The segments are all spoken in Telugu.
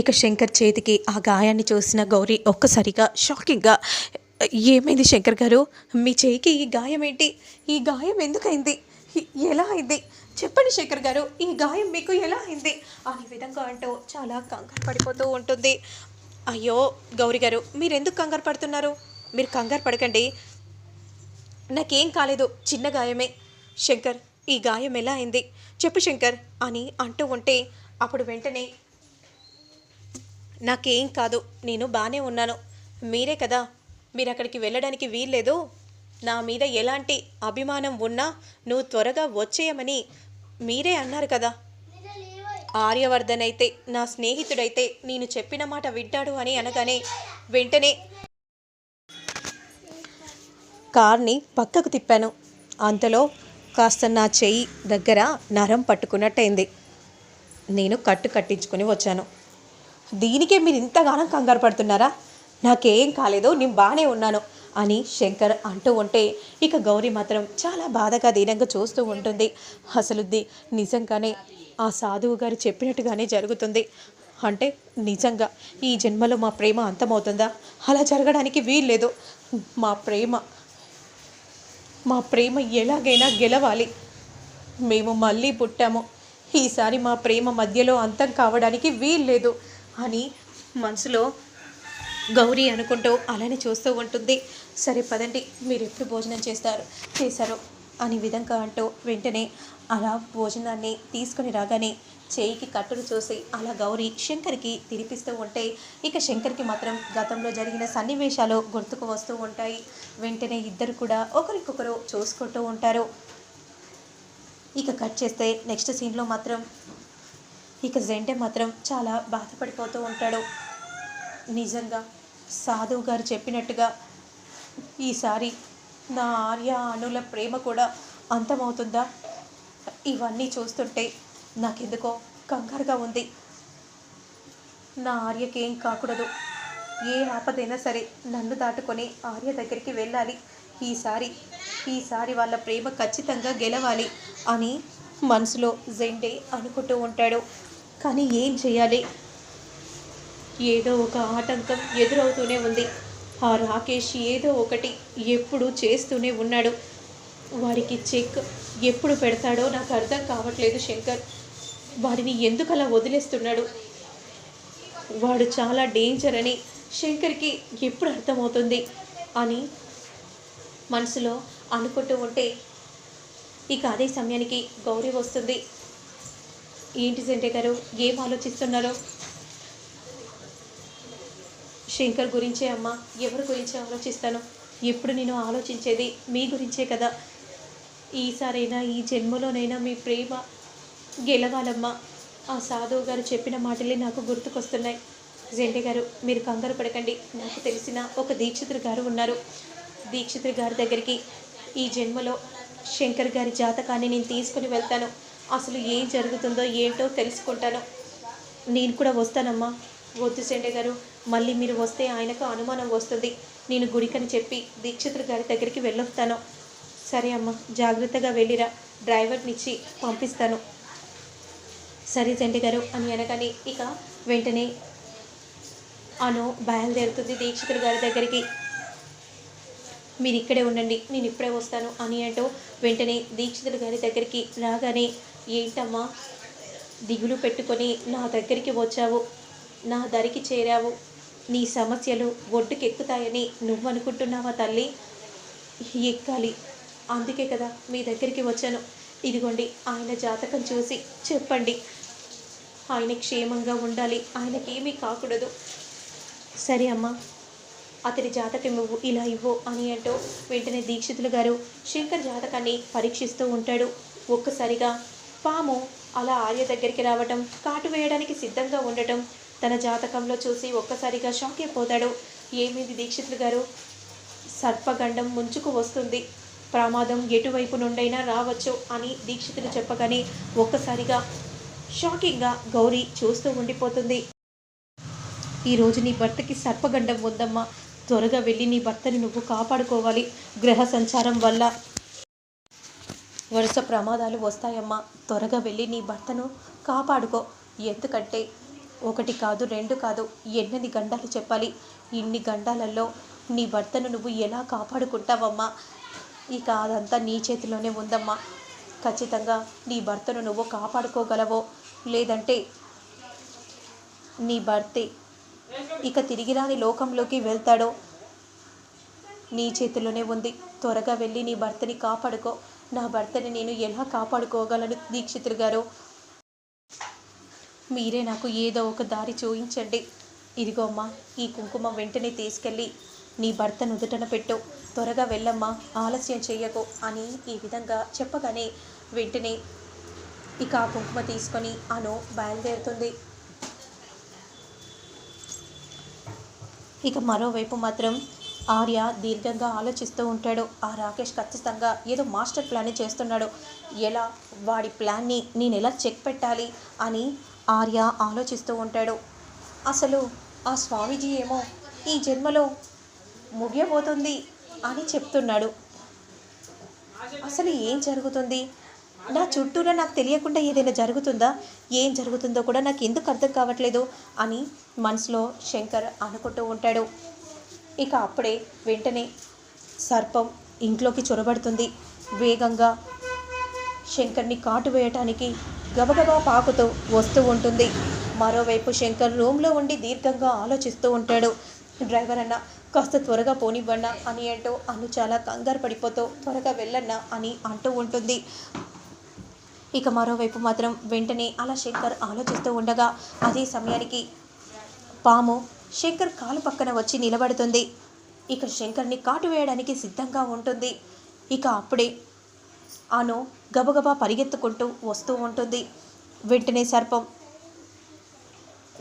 ఇక శంకర్ చేతికి ఆ గాయాన్ని చూసిన గౌరీ ఒక్కసారిగా షాకింగ్గా ఏమైంది శంకర్ గారు? మీ చేయికి ఈ గాయం ఏంటి? ఈ గాయం ఎందుకైంది? ఎలా అయింది? చెప్పండి శంకర్ గారు ఈ గాయం మీకు ఎలా అయింది? అనే విధంగా అంటూ చాలా కంగారు పడిపోతూ ఉంటుంది. అయ్యో గౌరీ గారు మీరు ఎందుకు కంగారు పడుతున్నారు? మీరు కంగారు పడకండి. నాకేం కాలేదు చిన్న గాయమే. శంకర్ ఈ గాయం ఎలా అయింది? చెప్పు శంకర్ అని అంటూ ఉంటే అప్పుడు వెంటనే నాకేం కాదు నేను బాగానే ఉన్నాను. మీరే కదా మీరు అక్కడికి వెళ్ళడానికి వీల్లేదు. నా మీద ఎలాంటి అభిమానం ఉన్నా నువ్వు త్వరగా వచ్చేయమని మీరే అన్నారు కదా. ఆర్యవర్ధన్ అయితే నా స్నేహితుడైతే నేను చెప్పిన మాట వింటాడు అని అనగానే వెంటనే కార్ని పక్కకు తిప్పాను. అంతలో కాస్త నా చెయ్యి దగ్గర నరం పట్టుకున్నట్టయింది. నేను కట్టు కట్టించుకుని వచ్చాను. దీనికే మీరు ఇంతగానం కంగారు పడుతున్నారా? నాకేం కాలేదు నేను బాగానే ఉన్నాను అని శంకర్ అంటూ ఉంటే ఇక గౌరీ మాత్రం చాలా బాధగా దీనంగా చూస్తూ ఉంటుంది. అసలు నిజంగానే ఆ సాధువు గారు చెప్పినట్టుగానే జరుగుతుంది. అంటే నిజంగా ఈ జన్మలో మా ప్రేమ అంతమవుతుందా? అలా జరగడానికి వీల్లేదు. మా ప్రేమ మా ప్రేమ ఎలాగైనా గెలవాలి. మేము మళ్ళీ పుట్టాము. ఈసారి మా ప్రేమ మధ్యలో అంతం కావడానికి వీల్లేదు. అని మనసులో గౌరీ అనుకుంటూ అలానే చూస్తూ ఉంటుంది. సరే పదండి మీరు ఎప్పుడు భోజనం చేస్తారు? చేశారు అని విధంగా అంటూ వెంటనే అలా భోజనాన్ని తీసుకొని రాగానే చేయికి కట్టును చూసి అలా గౌరీ శంకర్కి తినిపిస్తూ ఉంటే ఇక శంకర్కి మాత్రం గతంలో జరిగిన సన్నివేశాలు గుర్తుకు వస్తూ ఉంటాయి. వెంటనే ఇద్దరు కూడా ఒకరికొకరు చూసుకుంటూ ఉంటారు. ఇక కట్ చేస్తే నెక్స్ట్ సీన్లో మాత్రం ఇక జెంటే మాత్రం చాలా బాధపడిపోతూ ఉంటాడు. నిజంగా సాధువు గారు చెప్పినట్టుగా ఈసారి నా ఆర్య అనుల ప్రేమ కూడా అంతమవుతుందా? ఇవన్నీ చూస్తుంటే నాకెందుకో కంగారుగా ఉంది. నా ఆర్యకి ఏం కాకూడదు. ఏ ఆపదైనా సరే నన్ను దాటుకొని ఆర్య దగ్గరికి వెళ్ళాలి. ఈసారి ఈసారి వాళ్ళ ప్రేమ ఖచ్చితంగా గెలవాలి అని మనసులో జెండే అనుకుంటూ ఉంటాడు. కానీ ఏం చేయాలి? ఏదో ఒక ఆటంకం ఎదురవుతూనే ఉంది. ఆ రాకేష్ ఏదో ఒకటి ఎప్పుడు చేస్తూనే ఉన్నాడు. వాడికి చెక్ ఎప్పుడు పెడతాడో నాకు అర్థం కావట్లేదు శంకర్. వాడిని ఎందుకు అలా వదిలేస్తున్నాడు? వాడు చాలా డేంజర్ అని శంకర్కి ఎప్పుడు అర్థమవుతుంది అని మనసులో అనుకుంటూ ఉంటే ఇక అదే సమయానికి గౌరీ వస్తుంది. ఏంటి సెంటే గారు? ఏం ఆలోచిస్తున్నారో? శంకర్ గురించే అమ్మా ఎవరి గురించి ఆలోచిస్తాను? ఎప్పుడు నేను ఆలోచించేది మీ గురించే కదా. ఈసారైనా ఈ జన్మలోనైనా మీ ప్రేమ గెలవాలమ్మా. ఆ సాధువు గారు చెప్పిన మాటలే నాకు గుర్తుకొస్తున్నాయి. జెండే గారు మీరు కంగారు పడకండి. నాకు తెలిసిన ఒక దీక్షితుడు గారు ఉన్నారు. దీక్షితుడి గారి దగ్గరికి ఈ జన్మలో శంకర్ గారి జాతకాన్ని నేను తీసుకుని వెళ్తాను. అసలు ఏం జరుగుతుందో ఏంటో తెలుసుకుంటాను. నేను కూడా వస్తానమ్మా. వద్దు సెండే గారు మళ్ళీ మీరు వస్తే ఆయనకు అనుమానం వస్తుంది. నేను గుడికని చెప్పి దీక్షితులు గారి దగ్గరికి వెళ్ళొస్తాను. సరే అమ్మా జాగ్రత్తగా వెళ్ళిరా. డ్రైవర్నిచ్చి పంపిస్తాను. సరే సెండే గారు అని అనగానే ఇక వెంటనే అను బయలుదేరుతుంది దీక్షితుడు గారి దగ్గరికి. మీరు ఇక్కడే ఉండండి నేను ఇప్పుడే వస్తాను అని అంటూ వెంటనే దీక్షితులు గారి దగ్గరికి రాగానే ఏంటమ్మా? దిగులు పెట్టుకొని నా దగ్గరికి వచ్చావు నా దరికి చేరావు. నీ సమస్యలు ఒడ్డుకెక్కుతాయని నువ్వు అనుకుంటున్నావా తల్లి? ఎక్కాలి. అందుకే కదా మీ దగ్గరికి వచ్చాను. ఇదిగోండి ఆయన జాతకం చూసి చెప్పండి. ఆయన క్షేమంగా ఉండాలి. ఆయనకేమీ కాకూడదు. సరే అమ్మా అతడి జాతకం ఇవ్వు ఇలా ఇవ్వు అని అంటూ వెంటనే దీక్షితులు గారు శంకర్ జాతకాన్ని పరీక్షిస్తూ ఉంటాడు. ఒక్కసారిగా పాము అలా ఆర్య దగ్గరికి రావటం కాటు వేయడానికి సిద్ధంగా ఉండటం తన జాతకంలో చూసి ఒక్కసారిగా షాక్ అయిపోతాడు. ఏమిది దీక్షితులు గారు? సర్పగండం ముంచుకు వస్తుంది. ప్రమాదం ఎటువైపు నుండైనా రావచ్చు అని దీక్షితులు చెప్పగానే ఒక్కసారిగా షాకింగ్గా గౌరీ చూస్తూ ఉండిపోతుంది. ఈరోజు నీ భర్తకి సర్పగండం ఉందమ్మా. త్వరగా వెళ్ళి నీ భర్తని నువ్వు కాపాడుకోవాలి. గ్రహ సంచారం వల్ల వరుస ప్రమాదాలు వస్తాయమ్మా. త్వరగా వెళ్ళి నీ భర్తను కాపాడుకో. ఎందుకంటే ఒకటి కాదు రెండు కాదు ఎన్నని గండాలు చెప్పాలి. ఇన్ని గండాలలో నీ భర్తను నువ్వు ఎలా కాపాడుకుంటావమ్మా? ఇక అదంతా నీ చేతిలోనే ఉందమ్మా. ఖచ్చితంగా నీ భర్తను నువ్వు కాపాడుకోగలవో? లేదంటే నీ భర్తే ఇక తిరిగి రాని లోకంలోకి వెళ్తాడో? నీ చేతిలోనే ఉంది. త్వరగా వెళ్ళి నీ భర్తని కాపాడుకో. నా భర్తని నేను ఎలా కాపాడుకోగలను దీక్షితులు గారు? మీరే నాకు ఏదో ఒక దారి చూపించండి ఇదిగో అమ్మా ఈ కుంకుమ వెంటనే తీసుకెళ్ళి నీ భర్త నుదుటన పెట్టు. త్వరగా వెళ్ళమ్మా ఆలస్యం చేయకు అని ఈ విధంగా చెప్పగానే వెంటనే ఇక ఆ కుంకుమ తీసుకొని అను బయలుదేరుతుంది. ఇక మరోవైపు మాత్రం ఆర్య దీర్ఘంగా ఆలోచిస్తూ ఉంటాడు. ఆ రాకేష్ ఖచ్చితంగా ఏదో మాస్టర్ ప్లాన్ చేస్తున్నాడు. ఎలా? వాడి ప్లాన్ని నేను ఎలా చెక్ పెట్టాలి? అని ఆర్య ఆలోచిస్తూ ఉంటాడు. అసలు ఆ స్వామీజీ ఏమో ఈ జన్మలో ముగియబోతుంది అని చెప్తున్నాడు. అసలు ఏం జరుగుతుంది? నా చుట్టూరా నాకు తెలియకుండా ఏదైనా జరుగుతుందా? ఏం జరుగుతుందో కూడా నాకు ఎందుకు అర్థం కావట్లేదు? అని మనసులో శంకర్ అనుకుంటూ ఉంటాడు. ఇక అప్పుడే వెంటనే సర్పం ఇంట్లోకి చొరబడుతుంది. వేగంగా శంకర్ని కాటు వేయటానికి గబగబా పాకుతూ వస్తూ ఉంటుంది. మరోవైపు శంకర్ రూమ్లో ఉండి దీర్ఘంగా ఆలోచిస్తూ ఉంటాడు. డ్రైవర్ అన్న కాస్త త్వరగా పోనివ్వన్నా అని అంటూ అను చాలా కంగారు పడిపోతూ త్వరగా వెళ్ళన్నా అని అంటూ ఉంటుంది. ఇక మరోవైపు మాత్రం వెంటనే అలా శంకర్ ఆలోచిస్తూ ఉండగా అదే సమయానికి పాము శంకర్ కాలు పక్కన వచ్చి నిలబడుతుంది. ఇక శంకర్ని కాటు వేయడానికి సిద్ధంగా ఉంటుంది. ఇక అప్పుడే ఆను గబగబా పరిగెత్తుకుంటూ వస్తూ ఉంటుంది. వెంటనే సర్పం.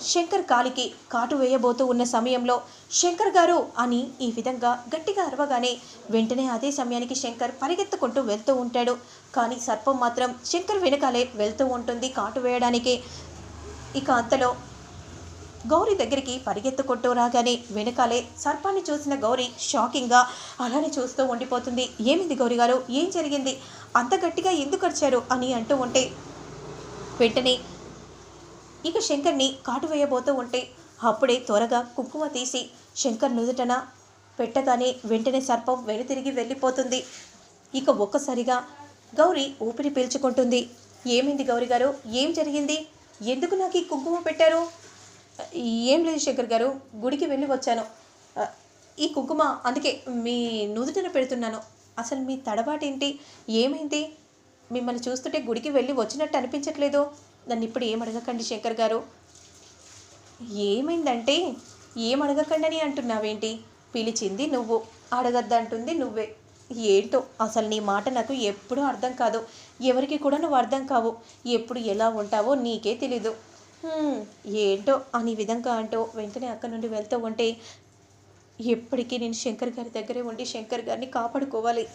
శంకర్ కాలికి కాటు వేయబోతూ ఉన్న సమయంలో శంకర్ గారు అని ఈ విధంగా గట్టిగా అరవగానే వెంటనే అదే సమయానికి శంకర్ పరిగెత్తుకుంటూ వెళ్తూ ఉంటాడు. కానీ సర్పం మాత్రం శంకర్ వెనకాలే వెళ్తూ ఉంటుంది కాటు వేయడానికి. ఇక అంతలో గౌరీ దగ్గరికి పరిగెత్తుకుంటూ రాగానే వెనకాలే సర్పాన్ని చూసిన గౌరీ షాకింగ్గా అలానే చూస్తూ ఉండిపోతుంది. ఏమింది గౌరీ గారు? ఏం జరిగింది? అంత గట్టిగా ఎందుకు వచ్చారు అని అంటూ ఉంటే వెంటనే ఇక శంకర్ని కాటు వేయబోతూ ఉంటే అప్పుడే త్వరగా కుంకుమ తీసి శంకర్ నుదుటన పెట్టగానే వెంటనే సర్పం వెనుతిరిగి వెళ్ళిపోతుంది. ఇక ఒక్కసారిగా గౌరీ ఊపిరి పీల్చుకుంటుంది. ఏమైంది గౌరీ గారు? ఏం జరిగింది? ఎందుకు నాకు ఈ కుంకుమ పెట్టారు? ఏం లేదు శంకర్ గారు గుడికి వెళ్ళి వచ్చాను. ఈ కుంకుమ అందుకే మీ నుదుటిన పెడుతున్నాను. అసలు మీ తడబాటేంటి? ఏమైంది? మిమ్మల్ని చూస్తుంటే గుడికి వెళ్ళి వచ్చినట్టు అనిపించట్లేదు. నన్ను ఇప్పుడు ఏం అడగకండి శంకర్ గారు? ఏమైందంటే ఏం అడగకండి అని అంటున్నావేంటి? పిలిచింది నువ్వు. అడగద్దంటుంది నువ్వే. ఏంటో అసలు నీ మాట నాకు ఎప్పుడూ అర్థం కాదు. ఎవరికి కూడా నువ్వు అర్థం కావు. ఎప్పుడు ఎలా ఉంటావో నీకే తెలీదు. ఏంటో అని విధంగా అంటూ వెంటనే అక్కడి నుండి వెళ్తూ ఉంటే ఎప్పటికీ నేను శంకర్ గారి దగ్గరే ఉండి శంకర్ గారిని కాపాడుకోవాలి.